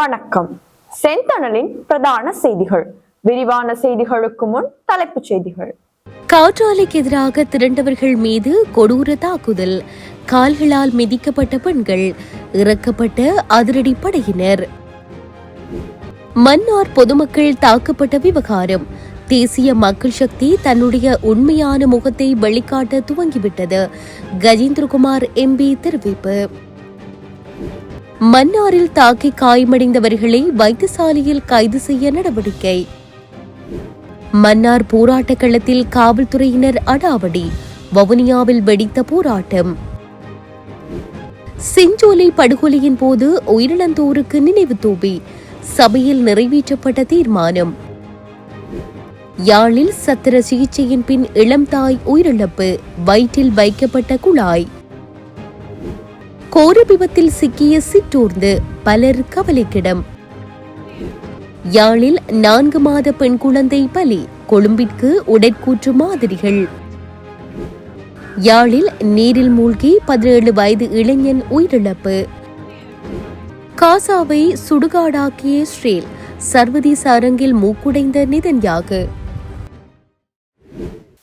வணக்கம். செந்தணலின் பிரதான செய்திகள். விரிவான செய்திகளுக்கு முன் தலைப்புச் செய்திகள். காற்றாலைக்கு எதிராக திரண்டவர்கள் மீது கொடூர தாக்குதல். கால்களால் மிதிக்கப்பட்ட பெண்கள் இறக்கப்பட்ட அதிரடி படையினர். மன்னார் பொதுமக்கள் தாக்கப்பட்ட விவகாரம். தேசிய மக்கள் சக்தி தன்னுடைய உண்மையான முகத்தை வெளிக்காட்ட துவங்கிவிட்டது. கஜேந்திரகுமார் எம்பி தெரிவிப்பு. மன்னாரில் தாக்கி காயமடைந்தவர்களை வைத்தியசாலையில் கைது செய்ய நடவடிக்கை. மன்னார் போராட்ட களத்தில் காவல்துறையினர் அடாவடி வவுனியாவில் வெடித்த போராட்டம். செஞ்சோலை படுகொலையின் போது உயிரிழந்தோருக்கு நினைவு தூபி சபையில் நிறைவேற்றப்பட்ட தீர்மானம். யாழில் சத்திர சிகிச்சையின் பின் இளம் தாய் உயிரிழப்பு வயிற்றில் வைக்கப்பட்ட குழாய். கோர விபத்தில் சிக்கிய சிற்றூர்ந்து பலர் கவலைக்கிடம். யாழில் நான்கு மாத பெண் குழந்தை பலி கொழும்பிற்கு உடற்கூற்று மாதிரிகள். யாழில் நீரில் மூழ்கி பதினேழு வயது இளைஞன் உயிரிழப்பு. காசாவை சுடுகாடாக்கிய இஸ்ரேல் சர்வதேச அரங்கில் மூக்குடைந்த நிதன்யாகு.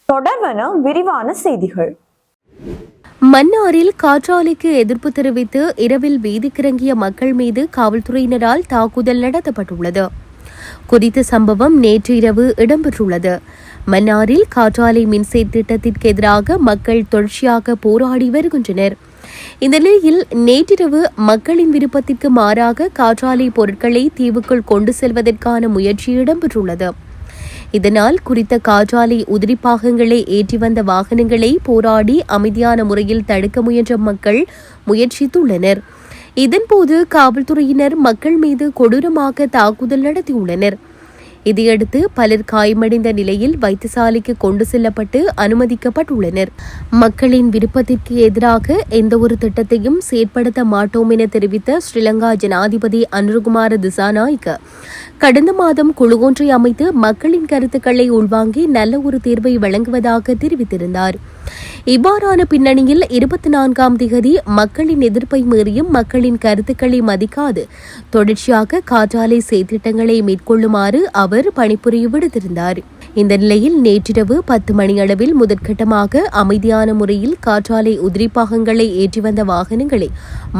தொடர்வன விரிவான செய்திகள். மன்னாரில் காற்றாலைக்கு எதிர்ப்பு தெரிவித்து இரவில் வீதிக்கிறங்கிய மக்கள் மீது காவல்துறையினரால் தாக்குதல் நடத்தப்பட்டுள்ளது. குறித்த சம்பவம் நேற்று இரவு இடம்பெற்றுள்ளது. மன்னாரில் காற்றாலை மின்சை திட்டத்திற்கு எதிராக மக்கள் தொடர்ச்சியாக போராடி வருகின்றனர். இந்த நிலையில் நேற்றிரவு மக்களின் விருப்பத்திற்கு மாறாக காற்றாலை பொருட்களை தீவுக்குள் கொண்டு செல்வதற்கான முயற்சி இடம்பெற்றுள்ளது. இதனால் குறித்த காற்றாலை உதிரி பாகங்களை ஏற்றி வந்த வாகனங்களை போராடி அமைதியான முறையில் தடுக்க முயன்ற மக்கள் முயற்சித்துள்ளனர். இதன்போது காவல்துறையினர் மக்கள் மீது கொடூரமாக தாக்குதல் நடத்தியுள்ளனர். இதையடுத்து பலர் காயமடைந்த நிலையில் வைத்தியசாலைக்கு கொண்டு செல்லப்பட்டு அனுமதிக்கப்பட்டுள்ளனர். மக்களின் விருப்பத்திற்கு எதிராக எந்தவொரு திட்டத்தையும் செயற்படுத்த மாட்டோம் என தெரிவித்த ஸ்ரீலங்கா ஜனாதிபதி அனுருகுமார திசாநாயக்க கடந்த மாதம் குழு ஒன்றை அமைத்து மக்களின் கருத்துக்களை உள்வாங்கி நல்ல ஒரு தீர்வை வழங்குவதாக தெரிவித்திருந்தார். இவ்வாறான பின்னணியில் இருபத்தி நான்காம் திகதி மக்களின் எதிர்ப்பை மீறியும் மக்களின் கருத்துக்களை மதிக்காது. தொடர்ச்சியாக காற்றாலை செய்திட்டங்களை மேற்கொள்ளுமாறு அவர் பணிபுரிய விடுத்திருந்தார். இந்த நிலையில் நேற்றிரவு பத்து மணியளவில் முதற்கட்டமாக அமைதியான முறையில் காற்றாலை உதிரிப்பாகங்களை ஏற்றி வந்த வாகனங்களை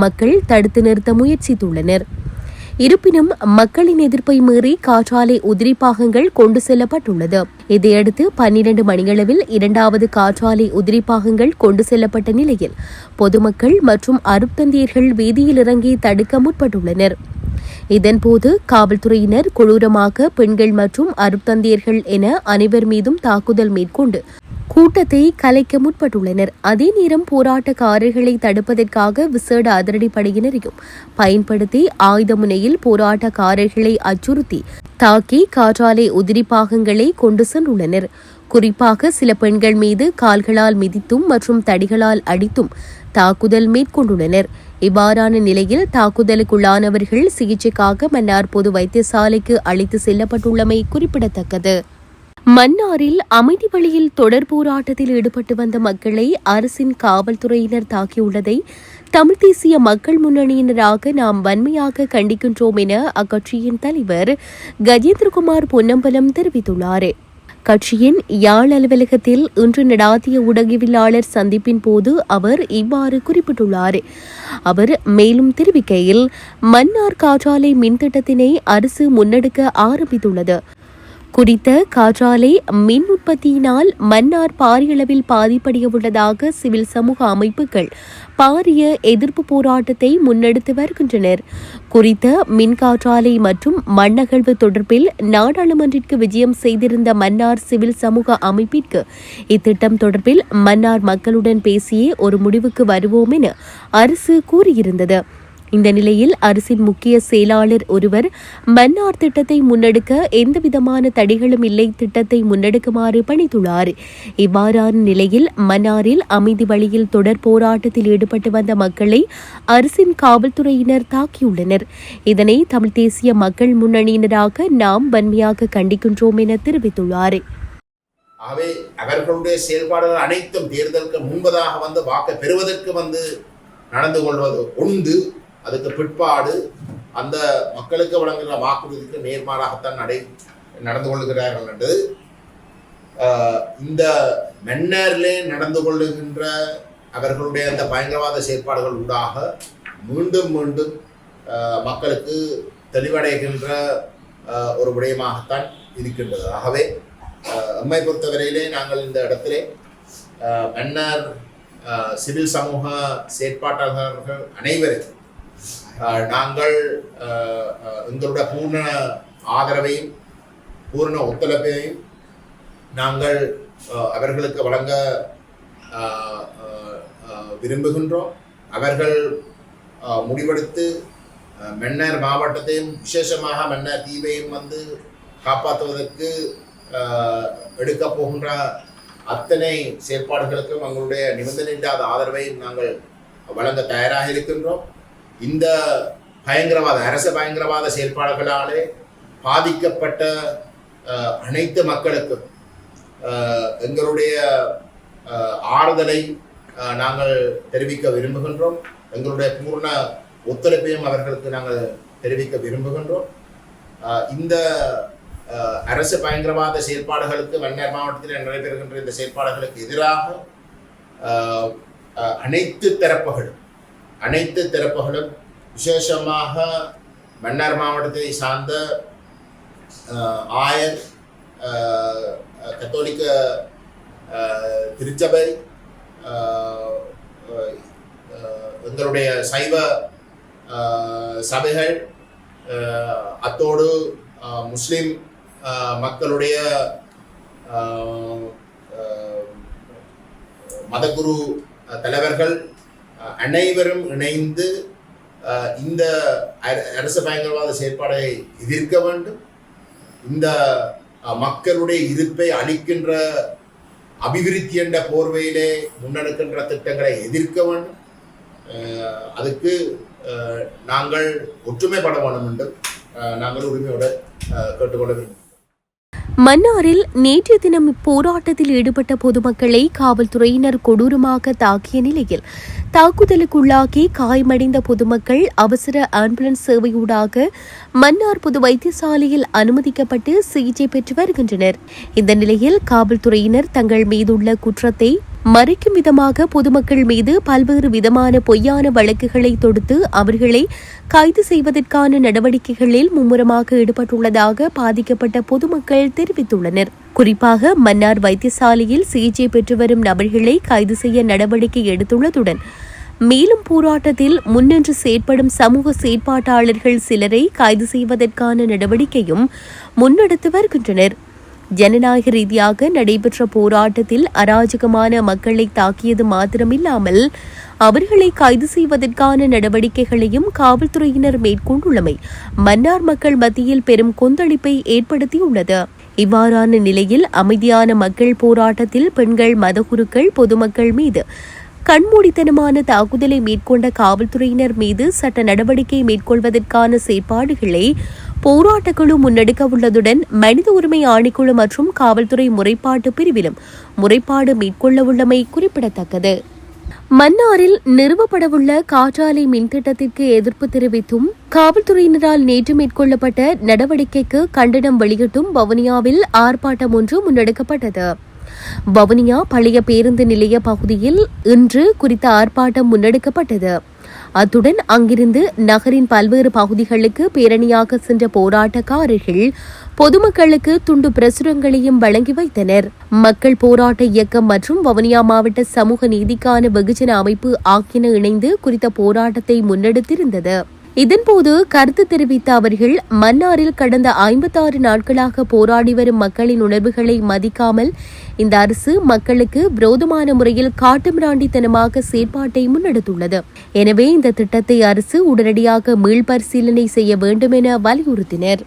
மக்கள் தடுத்து நிறுத்த முயற்சித்துள்ளனர். இருப்பினும் மக்களின் எதிர்ப்பை மீறி காற்றாலை உதிரி பாகங்கள் கொண்டு செல்லப்பட்டுள்ளது. இதையடுத்து பன்னிரண்டு மணியளவில் இரண்டாவது காற்றாலை உதிரி பாகங்கள் கொண்டு செல்லப்பட்ட நிலையில் பொதுமக்கள் மற்றும் அருப்தந்தியர்கள் வீதியில் இறங்கி தடுக்க முற்பட்டுள்ளனர். இதன்போது காவல்துறையினர் கொடூரமாக பெண்கள் மற்றும் அருப்தந்தியர்கள் என அனைவர் மீதும் தாக்குதல் மேற்கொண்டு கூட்டத்தை கலைக்க முற்பட்டுள்ளனர். அதே நேரம் போராட்டக்காரர்களை தடுப்பதற்காக விசேட அதிரடிப்படையினரையும் பயன்படுத்தி ஆயுத முனையில் போராட்டக்காரர்களை அச்சுறுத்தி தாக்கி காற்றாலை உதிரி பாகங்களை கொண்டு சென்றுள்ளனர். குறிப்பாக சில பெண்கள் மீது கால்களால் மிதித்தும் மற்றும் தடிகளால் அடித்தும் தாக்குதல் மேற்கொண்டுள்ளனர். இவ்வாறான நிலையில் தாக்குதலுக்குள்ளானவர்கள் சிகிச்சைக்காக மன்னார் பொது வைத்தியசாலைக்கு அழைத்து செல்லப்பட்டுள்ளமை குறிப்பிடத்தக்கது. மன்னாரில் அமைதி வழியில் தொடர் போராட்டத்தில் ஈடுபட்டு வந்த மக்களை அரசின் காவல்துறையினர் தாக்கியுள்ளதை தமிழ் தேசிய மக்கள் முன்னணியினராக நாம் வன்மையாக கண்டிக்கின்றோம் என அக்கட்சியின் தலைவர் கஜேந்திரகுமார் பொன்னம்பலம் தெரிவித்துள்ளார். கட்சியின் யாழ் அலுவலகத்தில் இன்று நடாத்திய ஊடகவியலாளர் சந்திப்பின் போது அவர் இவ்வாறு குறிப்பிட்டுள்ளார். அவர் மேலும் தெரிவிக்கையில் மன்னார் காற்றாலை மின் திட்டத்தினை அரசு முன்னெடுக்க ஆரம்பித்துள்ளது. குறித்த காற்றாலை மின் உற்பத்தியினால் மன்னார் பாரியளவில் பாதிப்படைய உள்ளதாக சிவில் சமூக அமைப்புகள் பாரிய எதிர்ப்பு போராட்டத்தை முன்னெடுத்து வருகின்றனர். குறித்த மின் காற்றாலை மற்றும் மண்ணகழ்வு தொடர்பில் நாடாளுமன்றிற்கு விஜயம் செய்திருந்த மன்னார் சிவில் சமூக அமைப்பிற்கு இத்திட்டம் தொடர்பில் மன்னார் மக்களுடன் பேசியே ஒரு முடிவுக்கு வருவோம் என அரசு கூறியிருந்தது. இந்த நிலையில் அரசின் முக்கிய செயலாளர் ஒருவர் மன்னார் திட்டத்தை முன்னெடுக்க எந்தவிதமான தடைகளும் இல்லை திட்டத்தை முன்னெடுக்குமாறு பணித்துள்ளார். இவ்வாறான நிலையில் மன்னாரில் அமைதி வழியில் தொடர் போராட்டத்தில் ஈடுபட்டு வந்த மக்களை அரசின் காவல்துறையினர் தாக்கியுள்ளனர். இதனை தமிழ் தேசிய மக்கள் முன்னணியினராக நாம் வன்மையாக கண்டிக்கின்றோம் என தெரிவித்துள்ளார். அவர்களுடைய செயல்பாடுகள் அனைத்தும் தேர்தலுக்கு முன்பதாக வந்து வாக்கு பெறுவதற்கு வந்து நடந்து கொள்வது உண்டு. அதுக்கு பிற்பாடு அந்த மக்களுக்கு வழங்குகிற வாக்குறுதிக்கு நேர்மாறாகத்தான் நடை நடந்து கொள்கிறார்கள் என்று இந்த மன்னரிலே நடந்து கொள்ளுகின்ற அவர்களுடைய அந்த பயங்கரவாத செயற்பாடுகள் ஊடாக மீண்டும் மீண்டும் மக்களுக்கு தெளிவடைகின்ற ஒரு விடயமாகத்தான் இருக்கின்றது. ஆகவே ஆஹ், எம்மை பொறுத்தவரையிலே நாங்கள் இந்த இடத்திலே மன்னர் சிவில் சமூக செயற்பாட்டாளர்கள் அனைவரும் நாங்கள் எங்களோட பூர்ண ஆதரவையும் பூர்ண ஒத்துழைப்பையும் நாங்கள் அவர்களுக்கு வழங்க விரும்புகின்றோம். அவர்கள் முடிவெடுத்து மென்னர் மன்னர் மாவட்டத்தையும் விசேஷமாக மன்னர் தீவையும் வந்து காப்பாற்றுவதற்கு எடுக்கப் போகின்ற அத்தனை செயற்பாடுகளுக்கும் எங்களுடைய நிபந்தனையில்லாத ஆதரவையும் நாங்கள் வழங்க தயாராக இருக்கின்றோம். இந்த பயங்கரவாத அரச பயங்கரவாத செயற்பாடுகளாலே பாதிக்கப்பட்ட அனைத்து மக்களுக்கும் எங்களுடைய ஆறுதலை நாங்கள் தெரிவிக்க விரும்புகின்றோம். எங்களுடைய பூர்ண ஒத்துழைப்பையும் அவர்களுக்கு நாங்கள் தெரிவிக்க விரும்புகின்றோம். இந்த அரசு பயங்கரவாத செயல்பாடுகளுக்கு மன்னர் மாவட்டத்தில் நடைபெறுகின்ற இந்த செயல்பாடுகளுக்கு எதிராக அனைத்து தரப்புகளும் அனைத்து திறப்புகளும் விசேஷமாக மன்னார் மாவட்டத்தை சார்ந்த ஆயர் கத்தோலிக்க திருச்சபை எங்களுடைய சைவ சபைகள் அத்தோடு முஸ்லீம் முஸ்லிம் மக்களுடைய மதகுரு தலைவர்கள் அனைவரும் இணைந்து இந்த அரச அரசு பயங்கரவாத செயற்பாடை எதிர்க்க வேண்டும். இந்த மக்களுடைய இருப்பை அளிக்கின்ற அபிவிருத்தி என்ற போர்வையிலே முன்னெடுக்கின்ற திட்டங்களை எதிர்க்க வேண்டும். அதுக்கு நாங்கள் ஒற்றுமைப்பட வேண்டும் என்றும் நாங்கள் உரிமையோடு கேட்டுக்கொள்ள வேண்டும். மன்னாரில் நேற்றைய தினம் போராட்டத்தில் ஈடுபட்ட பொதுமக்களை காவல்துறையினர் கொடூரமாக தாக்கிய நிலையில் தாக்குதலுக்குள்ளாகி காயமடைந்த பொதுமக்கள் அவசர ஆம்புலன்ஸ் சேவையூடாக மன்னார் பொது வைத்தியசாலையில் அனுமதிக்கப்பட்டு சிகிச்சை பெற்று வருகின்றனர். இந்த நிலையில் காவல்துறையினர் தங்கள் மீதுள்ள குற்றத்தை மறைக்கும் விதமாக பொதுமக்கள் மீது பல்வேறு விதமான பொய்யான வழக்குகளை தொடுத்து அவர்களை கைது செய்வதற்கான நடவடிக்கைகளில் மும்முரமாக ஈடுபட்டுள்ளதாக பாதிக்கப்பட்ட பொதுமக்கள் தெரிவித்துள்ளனர். குறிப்பாக மன்னார் வைத்தியசாலையில் சிகிச்சை பெற்று வரும் நபர்களை கைது செய்ய நடவடிக்கை எடுத்துள்ளதுடன் மேலும் போராட்டத்தில் முன்னின்று செயற்படும் சமூக செயற்பாட்டாளர்கள் சிலரை கைது செய்வதற்கான நடவடிக்கையும் முன்னெடுத்து வருகின்றனர். ஜனநாயக ரீதியாக நடைபெற்ற போராட்டத்தில் அராஜகமான மக்களை தாக்கியது மாத்திரமில்லாமல் அவர்களை கைது செய்வதற்கான நடவடிக்கைகளையும் காவல்துறையினர் மேற்கொண்டுள்ளமை மன்னார் மக்கள் மத்தியில் பெரும் கொந்தளிப்பை ஏற்படுத்தியுள்ளது. இவ்வாறான நிலையில் அமைதியான மக்கள் போராட்டத்தில் பெண்கள் மதகுருக்கள் பொதுமக்கள் மீது கண்மூடித்தனமான தாக்குதலை மேற்கொண்ட காவல்துறையினர் மீது சட்ட நடவடிக்கை மேற்கொள்வதற்கான செயற்பாடுகளை போராட்டக்குழு முன்னெடுக்க உள்ளதுடன் மனித உரிமை ஆணைக்குழு மற்றும் காவல்துறை முறைப்பாட்டு பிரிவிலும் முறைப்பாடு மேற்கொள்ள உள்ளமை குறிப்பிடத்தக்கது. மன்னாரில் நிறுவப்படவுள்ள காற்றாலை மின்திட்டத்திற்கு எதிர்ப்பு தெரிவித்தும் காவல்துறையினரால் நேற்று மேற்கொள்ளப்பட்ட நடவடிக்கைக்கு கண்டனம் வெளியிட்டும் வவுனியாவில் ஆர்ப்பாட்டம் ஒன்று முன்னெடுக்கப்பட்டது. வவுனியா பழைய பேருந்து நிலைய பகுதியில் இன்று குறித்த ஆர்ப்பாட்டம் முன்னெடுக்கப்பட்டது. அத்துடன் அங்கிருந்து நகரின் பல்வேறு பகுதிகளுக்கு பேரணியாக சென்ற போராட்டக்காரர்கள் பொதுமக்களுக்கு துண்டு பிரசுரங்களையும் வழங்கி வைத்தனர். மக்கள் போராட்ட இயக்கம் மற்றும் வவுனியா மாவட்ட சமூக நீதிக்கான வெகுஜன அமைப்பு ஆகியன இணைந்து குறித்த போராட்டத்தை முன்னெடுத்திருந்தது. இதன்போது கருத்து தெரிவித்த அவர்கள் மன்னாரில் கடந்த ஐம்பத்தாறு நாட்களாக போராடி வரும் மக்களின் உணர்வுகளை மதிக்காமல் இந்த அரசு மக்களுக்கு விரோதமான முறையில் காட்டுமிராண்டித்தனமாக செயற்பாட்டை முன்னெடுத்துள்ளது. எனவே இந்த திட்டத்தை அரசு உடனடியாக மீள்பரிசீலனை செய்ய வேண்டும் என வலியுறுத்தினர்.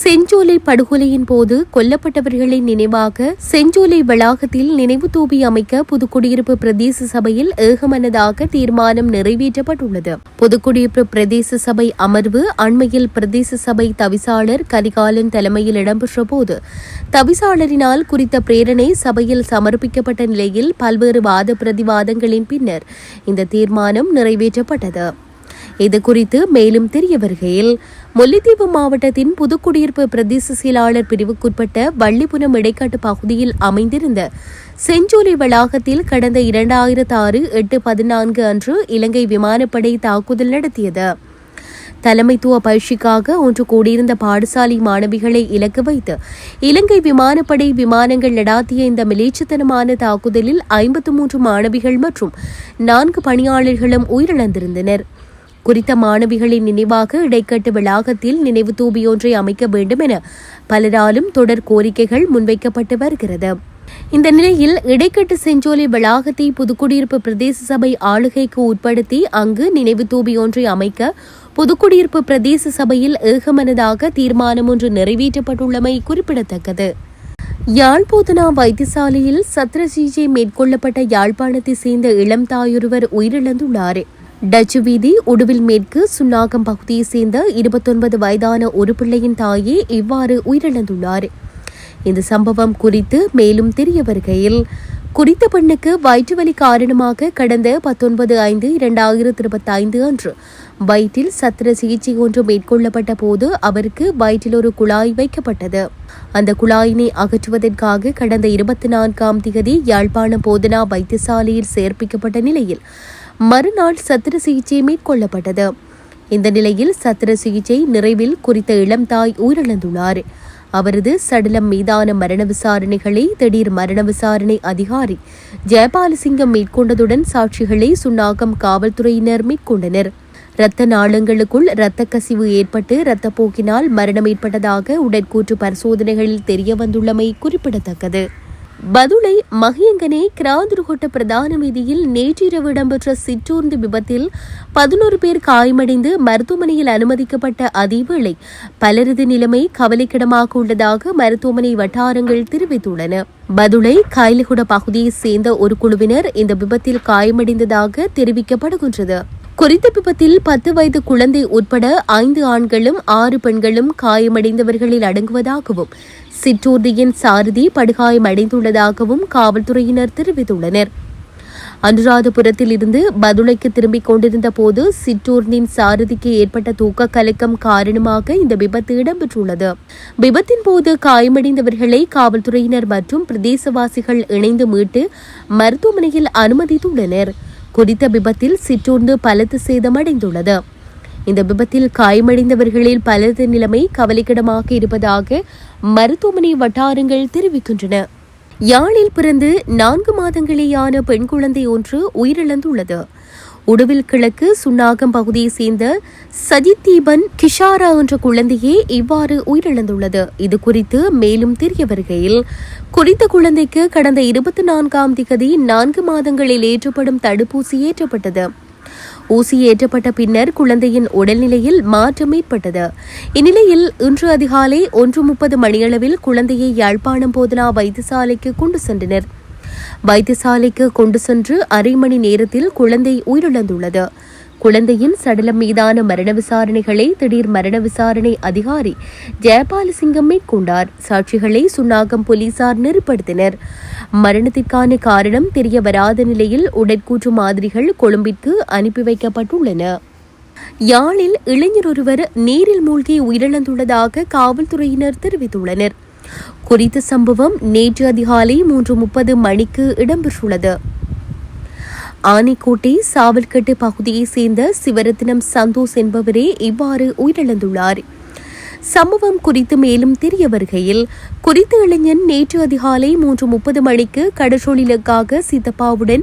செஞ்சோலை படுகொலையின் போது கொல்லப்பட்டவர்களின் நினைவாக செஞ்சோலை வளாகத்தில் நினைவு தூபி அமைக்க புதுக்குடியிருப்பு பிரதேச சபையில் ஏகமனதாக தீர்மானம் நிறைவேற்றப்பட்டுள்ளது. புதுக்குடியிருப்பு பிரதேச சபை அமர்வு அண்மையில் பிரதேச சபை தவிசாளர் கரிகாலன் தலைமையில் இடம்பெற்ற போது தவிசாளரினால் குறித்த பிரேரணை சபையில் சமர்ப்பிக்கப்பட்ட நிலையில் பல்வேறு வாத பிரதிவாதங்களின் பின்னர் இந்த தீர்மானம் நிறைவேற்றப்பட்டது. இது குறித்து மேலும் தெரிய வருகையில் முல்லைத்தீவு மாவட்டத்தின் புதுக்குடியிருப்பு பிரதேச செயலாளர் பிரிவுக்குட்பட்ட வள்ளிபுரம் இடைக்காட்டு பகுதியில் அமைந்திருந்த செஞ்சோலை வளாகத்தில் கடந்த இரண்டாயிரத்து ஆறு எட்டு பதினான்கு அன்று இலங்கை விமானப்படை தாக்குதல் நடத்தியது. தலைமைத்துவ பயிற்சிக்காக ஒன்று கூடியிருந்த பாடசாலை மாணவிகளை இலக்கு வைத்து இலங்கை விமானப்படை விமானங்கள் நடாத்திய இந்த மிலேச்சத்தனமான தாக்குதலில் ஐம்பத்து மூன்று மாணவிகள் மற்றும் நான்கு பணியாளர்களும் உயிரிழந்திருந்தனர். குறித்த மாணவிகளின் நினைவாக இடைக்கட்டு வளாகத்தில் நினைவு ஒன்றை அமைக்க வேண்டும் என பலராலும் தொடர் கோரிக்கைகள் முன்வைக்கப்பட்டு வருகிறது. இந்த நிலையில் இடைக்கட்டு செஞ்சோலை வளாகத்தை புதுக்குடியிருப்பு பிரதேச சபை ஆளுகைக்கு உட்படுத்தி அங்கு நினைவு தூபி ஒன்றை அமைக்க புதுக்குடியிருப்பு பிரதேச சபையில் ஏகமனதாக தீர்மானம் ஒன்று நிறைவேற்றப்பட்டுள்ளமை குறிப்பிடத்தக்கது. யாழ்போதனா வைத்தியசாலையில் சத்திர சிகிச்சை மேற்கொள்ளப்பட்ட யாழ்ப்பாணத்தை சேர்ந்த இளம் தாயொருவர் உயிரிழந்துள்ளார். டச்சு வீதி உடுவில் மேற்கு சுன்னாகம் பகுதியைச் சேர்ந்த இருபத்தொன்பது வயதான ஒரு பிள்ளையின் தாயே இவ்வாறு உயிரிழந்துள்ளார். இந்த சம்பவம் குறித்து மேலும் தெரிய வருகையில் குறித்த பெண்ணுக்கு வயிற்றுவலி காரணமாக கடந்த பத்தொன்பது ஐந்து இரண்டாயிரத்தி இருபத்தி ஐந்து அன்று வயிற்றில் சத்திர சிகிச்சை ஒன்று மேற்கொள்ளப்பட்ட போது அவருக்கு வயிற்றில் ஒரு குழாய் வைக்கப்பட்டது. அந்த குழாயினை அகற்றுவதற்காக கடந்த இருபத்தி நான்காம் திகதி யாழ்ப்பாணம் போதனா வைத்தியசாலையில் சேர்ப்பிக்கப்பட்ட நிலையில் மறுநாள் சத்திர சிகிச்சை மேற்கொள்ளப்பட்டது. இந்த நிலையில் சத்திர சிகிச்சை நிறைவில் குறித்த இளம் தாய் உயிரிழந்துள்ளார். அவரது சடலம் மீதான மரண விசாரணைகளை திடீர் மரண விசாரணை அதிகாரி ஜெயபாலசிங்கம் மேற்கொண்டதுடன் சாட்சிகளை சுன்னாகம் காவல்துறையினர் மேற்கொண்டனர். இரத்த நாளங்களுக்குள் இரத்த கசிவு ஏற்பட்டு இரத்தப்போக்கினால் மரணம் ஏற்பட்டதாக உடற்கூற்று பரிசோதனைகளில் தெரியவந்துள்ளமை குறிப்பிடத்தக்கது. பதுளை மகியங்கனே கிராந்துருகொட்ட பிரதான வீதியில் நேற்றிரவு இடம்பெற்ற சிற்றூர்ந்து விபத்தில் பதினோரு பேர் காயமடைந்து மருத்துவமனையில் அனுமதிக்கப்பட்ட அதேவேளை பலரது நிலைமை கவலைக்கிடமாக உள்ளதாக மருத்துவமனை வட்டாரங்கள் தெரிவித்துள்ளன. பதுளை காயலகுட பகுதியைச் சேர்ந்த ஒரு குழுவினர் இந்த விபத்தில் காயமடைந்ததாக தெரிவிக்கப்படுகின்றது. குறித்த விபத்தில் பத்து வயது குழந்தை உட்பட ஐந்து ஆண்களும் ஆறு பெண்களும் காயமடைந்தவர்களில் அடங்குவதாகவும் சிற்றூர்தியின் சாரதி படுகாயமடைந்துள்ளதாகவும் காவல்துறையினர் தெரிவித்துள்ளனர். அனுராதபுரத்தில் இருந்து பதுளைக்கு திரும்பிக் கொண்டிருந்த போது சிற்றூர்னின் சாரதிக்கு ஏற்பட்ட தூக்க கலக்கம் காரணமாக இந்த விபத்து இடம்பெற்றுள்ளது. விபத்தின் போது காயமடைந்தவர்களை காவல்துறையினர் மற்றும் பிரதேசவாசிகள் இணைந்து மீட்டு மருத்துவமனையில் அனுமதித்துள்ளனர். குறித்த விபத்தில் சிற்றூர்ந்து பலத்து சேதமடைந்துள்ளது இந்த விபத்தில் காயமடைந்தவர்களில் பலரது நிலைமை கவலைக்கிடமாக இருப்பதாக மருத்துவமனை வட்டாரங்கள் தெரிவிக்கின்றன. யாழில் பிறந்து நான்கு மாதங்களேயான பெண் குழந்தை ஒன்று உயிரிழந்துள்ளது. உடுவில் கிழக்கு சுன்னாகம் பகுதியைச் சேர்ந்த சஜித் தீபன் கிஷாரா என்ற குழந்தையே இவ்வாறு உயிரிழந்துள்ளது. இது குறித்து மேலும் தெரிய வருகையில் குறித்த குழந்தைக்கு கடந்த இருபத்தி நான்காம் திகதி நான்கு மாதங்களில் ஏற்றப்படும் தடுப்பூசி ஏற்றப்பட்டது. ஊசி ஏற்றப்பட்ட பின்னர் குழந்தையின் உடல்நிலையில் மாற்றம் ஏற்பட்டது. இந்நிலையில் இன்று அதிகாலை ஒன்று முப்பது மணியளவில் குழந்தையை யாழ்ப்பாணம் போதனா வைத்தியசாலைக்கு கொண்டு சென்றனர். வைத்தியசாலைக்கு கொண்டு சென்று அரை மணி நேரத்தில் குழந்தை உயிரிழந்துள்ளது. குழந்தையின் சடலம் மீதான மரண விசாரணைகளை திடீர் மரண விசாரணை அதிகாரி ஜெயபாலசிங்கம் மேற்கொண்டார். சாட்சிகளை சுன்னாகம் போலீசார் நெருப்படுத்தினர் மரணத்திற்கான காரணம் தெரிய வராத நிலையில் உடற்கூற்று மாதிரிகள் கொழும்பிற்கு அனுப்பி வைக்கப்பட்டுள்ளன. யாழில் இளைஞர் ஒருவர் நீரில் மூழ்கி உயிரிழந்துள்ளதாக காவல்துறையினர் தெரிவித்துள்ளனர். குறித்த சம்பவம் நேற்று அதிகாலை மூன்று முப்பது மணிக்கு இடம்பெற்றுள்ளது. ஆனைக்கோட்டை சாவல்கட்டு பகுதியைச் சேர்ந்த சிவரத்னம் சந்தோஷ் என்பவரே இவ்வாறு உயிரிழந்துள்ளார். சம்பவம் குறித்து மேலும் தெரிய வருகையில் குறித்த இளைஞன் நேற்று அதிகாலை மூன்று முப்பது மணிக்கு கடற்றொழிலுக்காக சித்தப்பாவுடன்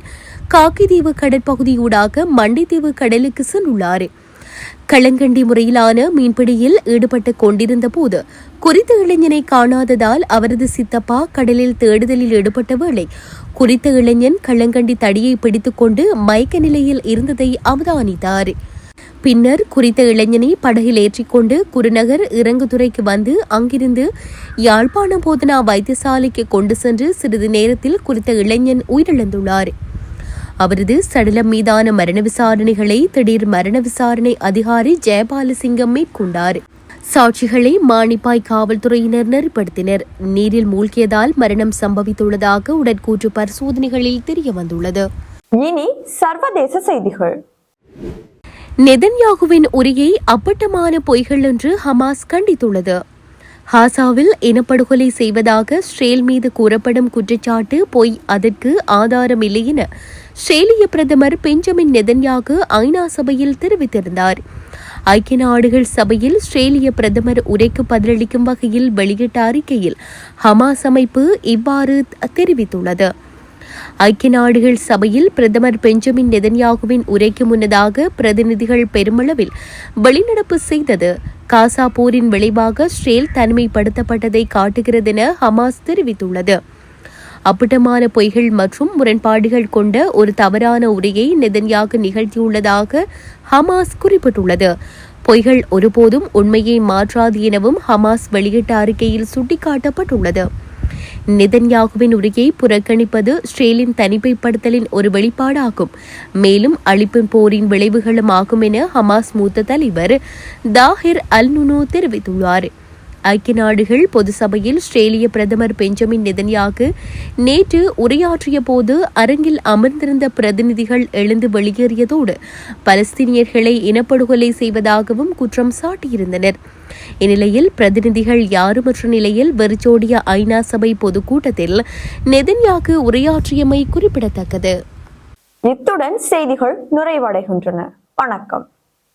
காக்கிதீவு கடற்பகுதியூடாக மண்டைத்தீவு கடலுக்கு சென்றுள்ளார். களங்கண்டி முறையிலான மீன்பிடியில் ஈடுபட்டு கொண்டிருந்த போது குறித்த இளைஞனை காணாததால் அவரது சித்தப்பா கடலில் தேடுதலில் ஈடுபட்ட வேளை குறித்த இளைஞன் களங்கண்டி தடியை பிடித்துக்கொண்டு மயக்க நிலையில் இருந்ததை அவதானித்தார். பின்னர் குறித்த இளைஞனை படகில் ஏற்றிக்கொண்டு குருநகர் இறங்குதுறைக்கு வந்து அங்கிருந்து யாழ்ப்பாணம் போதனா வைத்தியசாலைக்கு கொண்டு சென்று சிறிது நேரத்தில் குறித்த இளைஞன் உயிரிழந்துள்ளார். அவரது சடலம் மீதான மரண விசாரணைகளை திடீர் மரண விசாரணை அதிகாரி ஜெயபாலசிங்கம் மேற்கொண்டார். சாட்சிகளை மானிப்பாய் காவல்துறையினர் நெறிப்படுத்தினர். நீரில் மூழ்கியதால் மரணம் சம்பவித்துள்ளதாக உடற்கூற்று பரிசோதனைகளில் தெரிய வந்துள்ளது இனி சர்வதேச செய்திகள். நெதன்யாகுவின் உரையை அப்பட்டமான பொய்கள் என்று ஹமாஸ் கண்டித்துள்ளது. ஹாசாவில் இனப்படுகொலை செய்வதாக ஸ்ரேல் மீது கூறப்படும் குற்றச்சாட்டு பொய் அதற்கு ஆதாரம் இல்லை என ஸ்ரேலிய பிரதமர் பெஞ்சமின் நெதன்யாகு ஐநா சபையில் தெரிவித்திருந்தார். ஐக்கிய நாடுகள் சபையில் ஸ்ரேலிய பிரதமர் உரைக்கு பதிலளிக்கும் வகையில் வெளியிட்ட அறிக்கையில் ஹமாஸ் அமைப்பு இவ்வாறு தெரிவித்துள்ளது. ஐக்கிய நாடுகள் சபையில் பிரதமர் பெஞ்சமின் நெதன்யாகுவின் உரைக்கு முன்னதாக பிரதிநிதிகள் பெருமளவில் வெளிநடப்பு செய்தது. காசா போரின் விளைவாக ஸ்ரேல் தனிமைப்படுத்தப்பட்டதை காட்டுகிறது என ஹமாஸ் தெரிவித்துள்ளது. அப்பட்டமான பொய்கள் மற்றும் முரண்பாடுகள் கொண்ட ஒரு தவறான உரையை நெதன்யாக நிகழ்த்தியுள்ளதாக ஹமாஸ் குறிப்பிட்டுள்ளது. பொய்கள் ஒருபோதும் உண்மையை மாற்றாது எனவும் ஹமாஸ் வெளியிட்ட அறிக்கையில் சுட்டிக்காட்டப்பட்டுள்ளது. நெதன்யாகுவின் உரையை புறக்கணிப்பது ஸ்ரேலின் தனிமைப்படுத்தலின் ஒரு வெளிப்பாடாகும். மேலும் அழிப்பின் போரின் விளைவுகளும் ஆகும் என ஹமாஸ் மூத்த தலைவர் தாஹிர் அல் நுனு தெரிவித்துள்ளார். ஐக்கிய நாடுகள் பொது சபையில் ஆஸ்திரேலிய பிரதமர் பெஞ்சமின் நெதன்யாகு நேற்று உரையாற்றிய போது அரங்கில் அமர்ந்திருந்த பிரதிநிதிகள் எழுந்து வெளியேறியதோடு பலஸ்தீனியர்களை இனப்படுகொலை செய்வதாகவும் குற்றம் சாட்டியிருந்தனர். இந்நிலையில் பிரதிநிதிகள் யாருமற்ற நிலையில் வெறிச்சோடிய ஐநா சபை பொதுக்கூட்டத்தில் நெதன்யாகு உரையாற்றியமை குறிப்பிடத்தக்கது. இத்துடன் செய்திகள் நிறைவடைகின்றன. வணக்கம்.